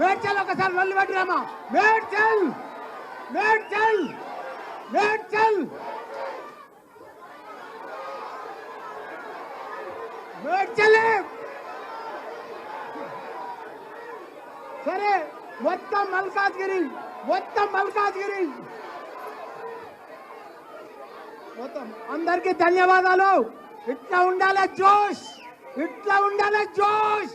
మేడ్చల్ ఒకసారి నల్లు పెట్టిరామా మేడ్చల్ మేడ్చల్ మేడ్చల్ మేడ్చలే సరే మొత్తం మల్కాజ్గిరి మొత్తం మల్కాజ్గిరి. మొత్తం. అందరికీ ధన్యవాదాలు. ఇట్లా ఉండాలి జోష్ ఇట్లా ఉండాలి జోష్.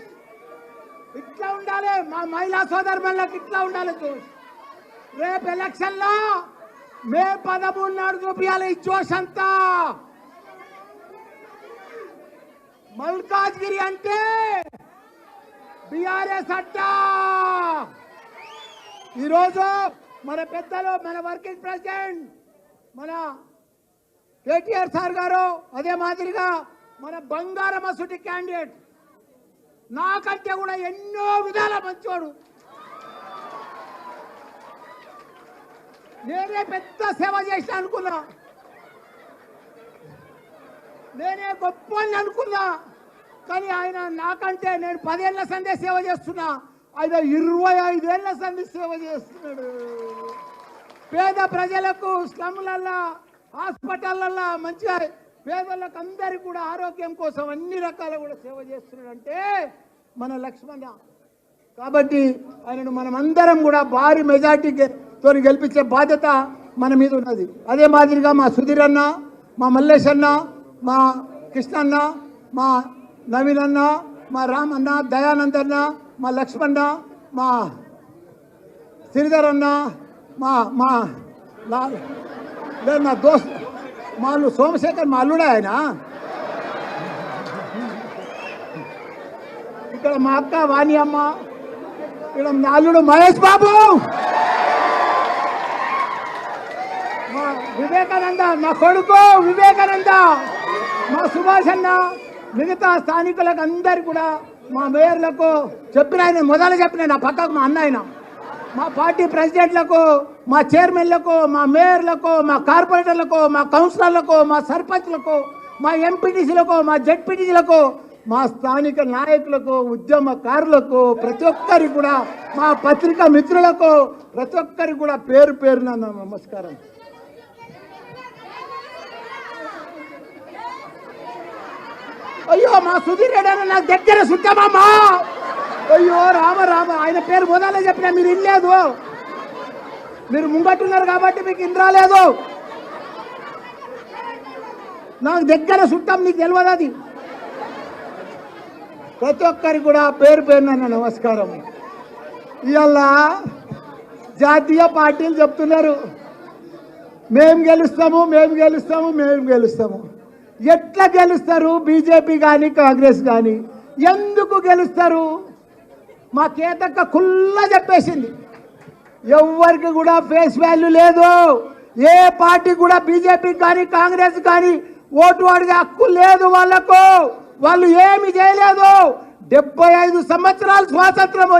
ఇట్లా ఉండాలి. మా మహిళా సోదరులకు ఇట్లా ఉండాలి జోష్ రేపు ఎలక్షన్లో మే పదమూడు నాడు చూపించాలి ఈ జోష్ అంతా. మల్కాజ్గిరి అంటే బిఆర్ఎస్ అట్టా. ఈరోజు మన పెద్దలు మన వర్కింగ్ ప్రెసిడెంట్ మన కేటీఆర్ సార్ గారు అదే మాదిరిగా మన బంగారమసుటి క్యాండిడేట్ నాకంటే కూడా ఎన్నో విధాల మంచోడు నేనే పెద్ద సేవ చేసిన అనుకున్నా. నేనే గొప్ప అని అనుకున్నా. కానీ ఆయన నాకంటే నేను పదేళ్ళ సందే సేవ చేస్తున్నా. ఆయన ఇరవై ఐదేళ్ళ సంది సేవ చేస్తున్నాడు. పేద ప్రజలకు స్లమ్లల్లో హాస్పిటల్లల్లో మంచిగా పేదలకు అందరికి కూడా ఆరోగ్యం కోసం అన్ని రకాల కూడా సేవ చేస్తున్నాడంటే మన లక్ష్మణ. కాబట్టి ఆయనను మనం అందరం కూడా భారీ మెజార్టీతో గెలిపించే బాధ్యత మన మీద ఉన్నది. అదే మాదిరిగా మా సుధీర్ అన్న మా మల్లేష్ అన్న మా కృష్ణ అన్న మా నవీన్ అన్న మా రామ్ అన్న దయానంద్ అన్న మా లక్ష్మణ మా శ్రీధర్ అన్న మా మా నా దోస్త్ మా అల్లు సోమశేఖర్ మా అల్లుడా ఆయన. ఇక్కడ మా అక్క వాణి అమ్మ ఇక్కడ నా అల్లుడు మహేష్ బాబు. మా వివేకానంద నా కొడుకు వివేకానంద మా సుభాష్ అన్న మిగతా స్థానికులకు అందరు కూడా మా మేయర్లకు చెప్పిన ఆయన మొదలు చెప్పిన నా పక్కకు మా అన్న ఆయన. మా పార్టీ ప్రెసిడెంట్లకు మా చైర్మన్లకు మా మేయర్లకు మా కార్పొరేటర్లకు మా కౌన్సిలర్లకు మా సర్పంచ్లకు మా ఎంపీటీసీలకు మా జడ్పీటీసీలకు మా స్థానిక నాయకులకు ఉద్యమకారులకు ప్రతి ఒక్కరికి కూడా మా పత్రికా మిత్రులకు ప్రతి ఒక్కరికి కూడా పేరు పేరున నమస్కారం. అయ్యో మా సుధీర్ రెడ్డి నాకు దగ్గర సుత్తమమ్మా అయ్యో రామ రామ పేరు మొదలే చెప్పినా మీరు ఇల్లేదు. మీరు ముంగట్టున్నారు కాబట్టి మీకు ఇన్ లేదు. నాకు దగ్గర చుట్టాం నీకు తెలియదు అది. ప్రతి ఒక్కరికి కూడా పేరు పేరున నమస్కారం. ఇవాళ జాతీయ పార్టీలు చెప్తున్నారు. మేము గెలుస్తాము మేము గెలుస్తాము మేము గెలుస్తాము. ఎట్లా గెలుస్తారు? బీజేపీ కానీ కాంగ్రెస్ కానీ ఎందుకు గెలుస్తారు? మా కేతక్క కుల్లా చెప్పేసింది. ఎవరికి కూడా ఫేస్ వాల్యూ లేదు. ఏ పార్టీ కూడా బీజేపీ కానీ కాంగ్రెస్ కానీ ఓటు అడిగే హక్కు లేదు వాళ్ళకు. వాళ్ళు ఏమి చేయలేదు. డెబ్బై ఐదు సంవత్సరాలు స్వాతంత్రం వచ్చి